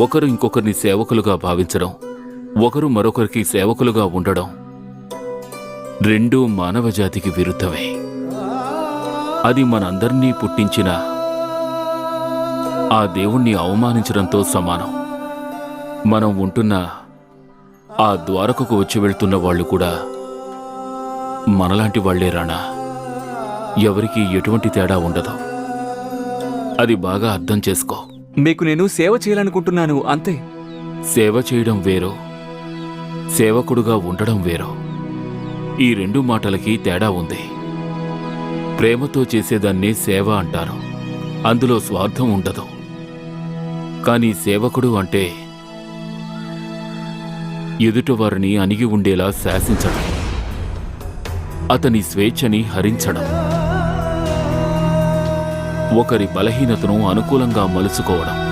ఒకరు ఇంకొకరిని సేవకులుగా భావించడం ఒకరు మరొకరికి సేవకులుగా ఉండడం రెండూ మానవజాతికి విరుద్ధమే. అది మనందర్నీ పుట్టించిన ఆ దేవుణ్ణి అవమానించడంతో సమానం. మనం ఉంటున్న ఆ ద్వారకకు వచ్చి వెళ్తున్న వాళ్ళు కూడా మనలాంటి వాళ్ళే రాణా. ఎవరికీ ఎటువంటి తేడా ఉండదు. అది బాగా అర్థం చేసుకో. మీకు నేను సేవ చేయాలనుకుంటున్నాను అంతే. సేవ చేయడం వేరో సేవకుడుగా ఉండడం వేరో. ఈ రెండు మాటలకి తేడా ఉంది. ప్రేమతో చేసేదాన్ని సేవ అంటారు. అందులో స్వార్థం ఉండదు. కానీ సేవకుడు అంటే ఎదుటివారిని అణిగి ఉండేలా శాసించడం. అతని స్వేచ్ఛని హరించడం. ఒకరి బలహీనతను అనుకూలంగా మలుచుకోవడం.